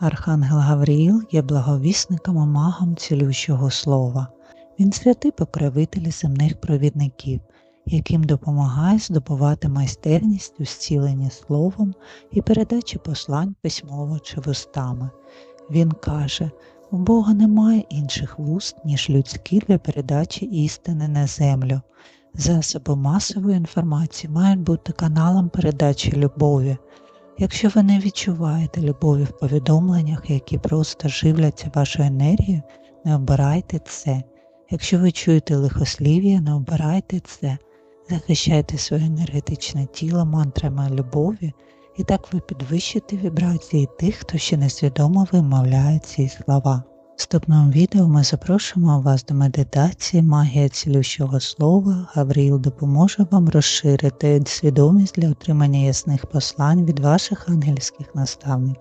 Архангел Гавріїл є благовісником і магом цілющого слова. Він святий покровитель земних провідників, яким допомагає здобувати майстерність у зціленні словом і передачі послань письмово чи вустами. Він каже, у Бога немає інших вуст, ніж людські для передачі істини на землю. Засоби масової інформації мають бути каналом передачі любові. Якщо ви не відчуваєте любові в повідомленнях, які просто живляться вашою енергією, не обирайте це. Якщо ви чуєте лихослів'я, не обирайте це. Захищайте своє енергетичне тіло мантрами любові, і так ви підвищите вібрації тих, хто ще несвідомо вимовляє ці слова. Наступному відео ми запрошуємо вас до медитації Магія цілющого слова. Гавріл допоможе вам розширити свідомість для отримання ясних послань від ваших ангельських наставників.